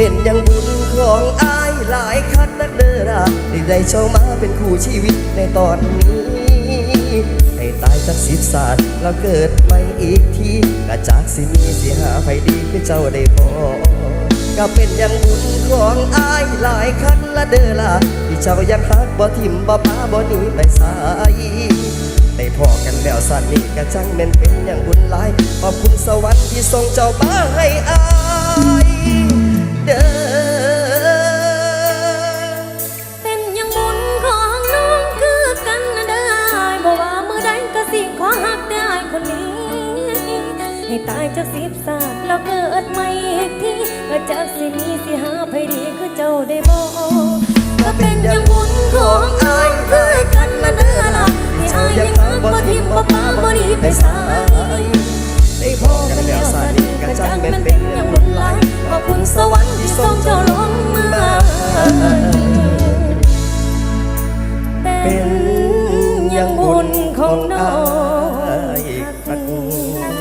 เป็นยังบุญของอายหลายคัดนักเดราได้ได้ช่ามาเป็นคู่ชีวิตในตอนนี้ ให้ตายจากสิบศาสตร์แล้วเกิดใหม่อีกทีกะจากสิมีสิหาไฟดีคือเจ้าได้พอก็เป็นย่างบุญของอายหลายคันละเด้อล่ะที่เจ้ายังฮักบ่ทิมบ่พาบ่หนีไปสายได้พอกันแล้วสันนี้ก็จังแม่นเป็นอย่างบุญหลายขอบคุณสวรรค์ที่ส่งเจ้ามาให้อา คนนี้ ให้ตายจากสิบศาสตร์แล้วเกิดใหม่อีกทีก็จากสิมีสิหาไผดีคือเจ้าได้บอกก็เป็นอยังบุญของน้องคือกันนะเด้อละที่อายยังหักบ่ทิมบ่ปาบ่หนีไปสายได้พอกันแล้วสันนี้ก็จังแม่นเป็นอย่างบุญหลายขอบคุณสวรรค์ที่ส่งเจ้าลงมาเป็นอย่างบุญของน้อง 哦